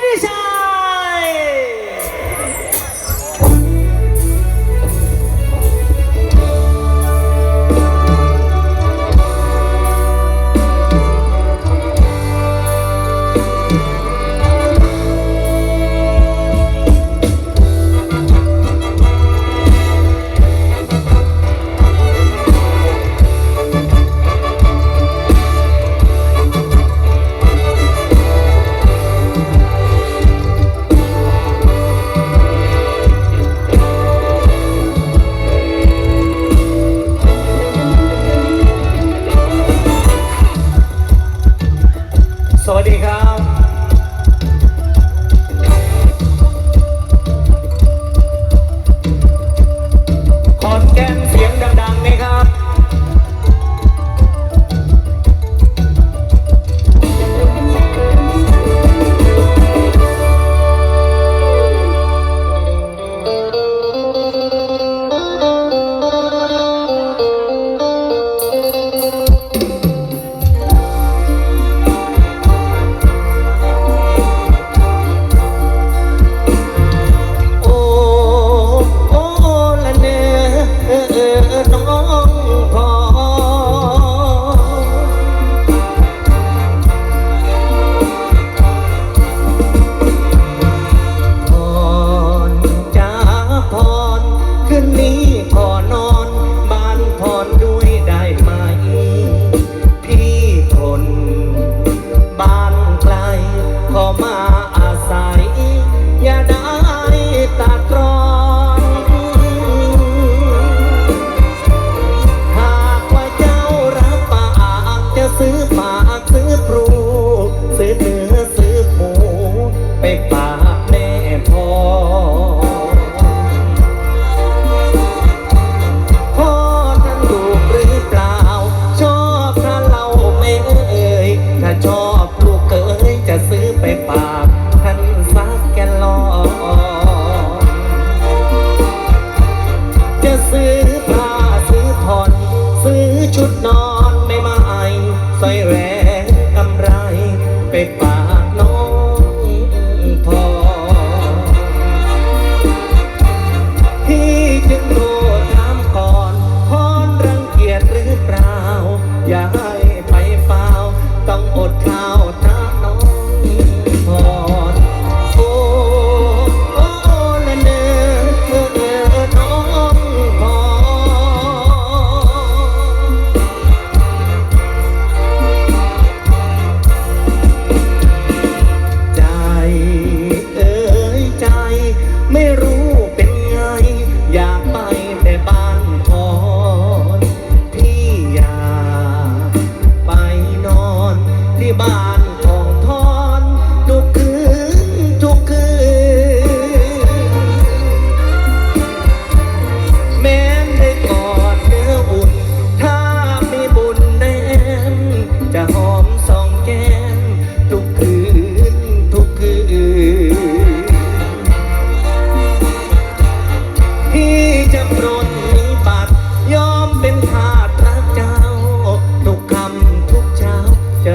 finish ไปฝัน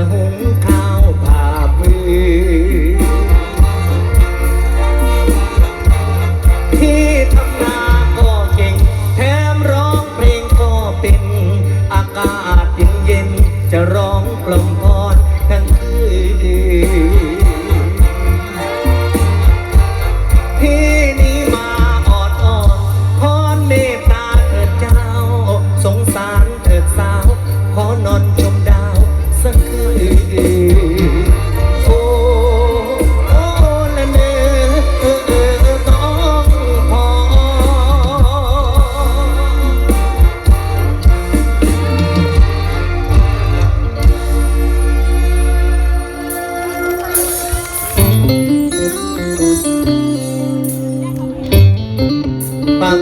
head.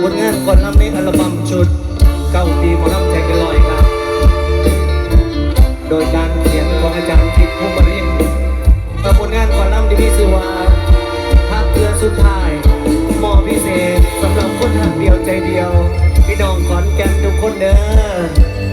ผลงานก่อนลำในอัลบั้มชุดเก้าปีหมอลำใจกลอยครับ โดยการเขียนของอาจารย์ทิพย์ภูมิรินมาผลงานก่อนลำที่มีวาทักเดือนสุดท้ายมอพิเศษสำหรับคนหักเดียวใจเดียว พี่น้องขอนแก่นทุกคนเด้อ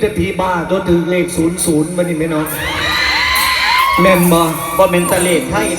แต่ผีบ้าตัวถึงเลขศูนย์ศูนย์มันนี่ไหมเนาะแม่นบ่บ่แม่นตะเลขไท